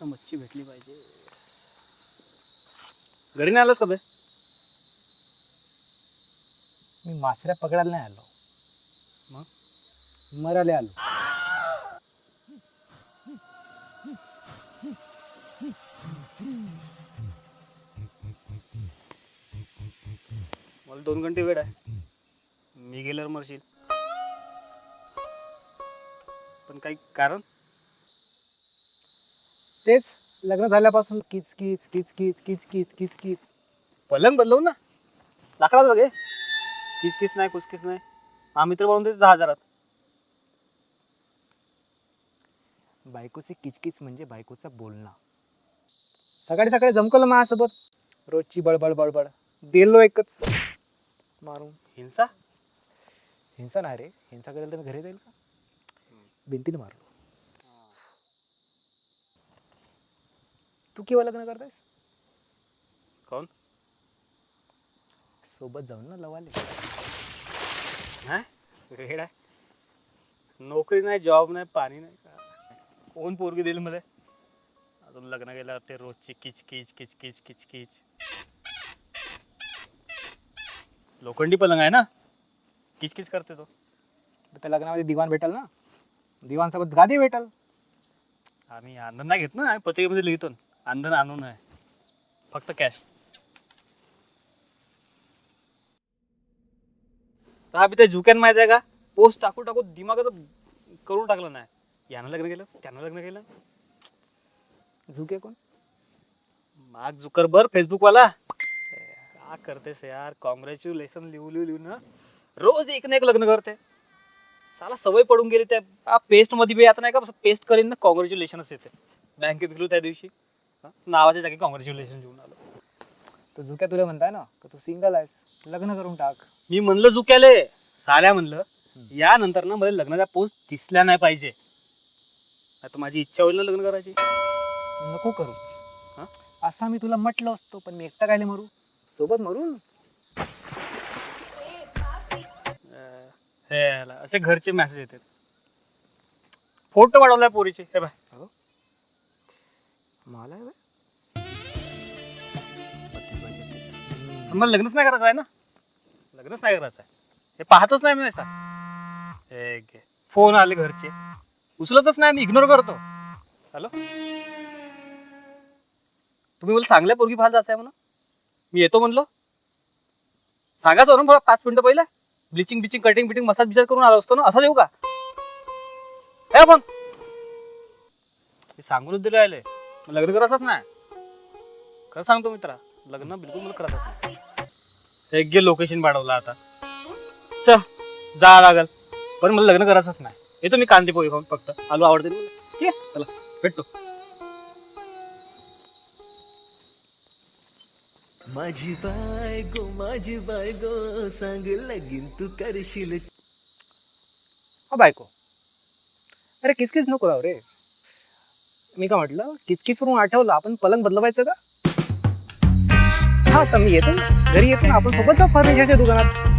मस्त मच्छी भेटली पाहिजे. घरी नाही आलास का बे? मी मासऱ्या पकडायला नाही आलो. मग? मरायला आलो. मला दोन घंटे वेळ आहे. मी गेल्यावर मरशील. पण काही कारण? तेच लग्न झाल्यापासून किच किच किच किच किच किच किच किच. पलंग बदलवून ना. लाकडात बघे किस किस नाही कुसकिस नाही. हा मित्र बनवून देते दहा हजारात. बायकोचे किचकिच म्हणजे बायकोचा बोलणं. सकाळी सकाळी जमकलं माझ्यासोबत. रोजची बडबड बडबड. दिलो एकच. मारून. हिंसा? हिंसा नाही रे. हिंसा करेल तर मी घरी जाईल का? भिंतीने मारलो. तू केव्हा लग्न करतायस? कोण? सोबत जाऊन ना लवाले नाही वेळ आहे नोकरी नाही जॉब नाही पाणी नाही. का कोण पोरगी देईल मला? अजून लग्न गेल्यावर ते रोजची किच किच किच किच किच किच. लोखंडी पलंग आहे ना? किच किच करते तो. त्या लग्नामध्ये दिवाण भेटल ना? दिवाण सोबत गादी भेटल. आम्ही आंधन नाही घेत ना? आम्ही पत्रिकेमध्ये लिहितो ना. आंधन आणून आहे फक्त कॅश हा ते झुक्यान माहिती आहे का? पोस्ट टाकू टाकू दिमागाचं करून टाकलं नाही. यानं लग्न केलं त्यानं लग्न केलं. झुके कोण? माग झुकरबर फेसबुक वाला का करतेस यार? कॉंग्रॅच्युलेशन लिहू लिहू लिहू ना रोज एक ना एक लग्न करते. साला सवय पडून गेली त्या. पेस्टमध्ये बी आता नाही का पेस्ट करीन ना कॉंग्रॅच्युलेशनच येते. बँकेत गेलो त्या दिवशी. हा, नावाच्या जागी कॉंग्रॅच्युलेशन घेऊन आलो. तो झुक्या तुला म्हणताय ना का तू सिंगल आहेस? लग्न करून टाक. मी म्हणलं झुक्याले साल्या म्हणलं. यानंतर ना मला लग्नाच्या पोस्ट दिसल्या नाही पाहिजे. आता माझी इच्छा होईल ना लग्न करायची. नको करू. हा? असा मी तुला म्हटलं असतो पण मी एकटा कायले मरू? सोबत मरू? अं, हे असे घरचे मेसेज येतात. फोटो वाढवलाय पोरीचे हे बाय मला आहे मला लग्नच नाही करायचं आहे ना? लग्नच नाही करायचं आहे. हे पाहतच नाही मी सर हे घे. फोन आले घरचे. उचलतच नाही मी इग्नोर करतो. हॅलो? तुम्ही मला चांगल्या पोरगी पाहायला जायचं आहे म्हणून? मी येतो म्हणलो. सांगायचं ना मला पाच मिनिटं पहिलं. ब्लिचिंग बिचिंग कटिंग बिटिंग मसाज बिसाज करून आलो असतो ना? असं येऊ का? हे पण हे सांगूनच दिलं लग्न करायचंच नाही? खरं सांगतो मित्रा लग्न बिलकुल मला करायचं नाही. एक गे लोकेशन पाठवलं आता. च जा लागल. पण मला लग्न करायचंच नाही. येतो मी कांदे पोहे खाऊन फक्त. आलू आवडते मला. ठीक आहे चला भेटतो. माझी बायगो माझी बायगो सांग लगीन तू करशील. हा बायको. अरे किसकिस नको राव रे. मी का म्हटलं? किचकिच करून आठवलं. आपण पलंग बदलवायचं का? हा तर मी येतो. घरी येतो. ना आपण सोबत जाऊ फर्निचरच्या दुकानात.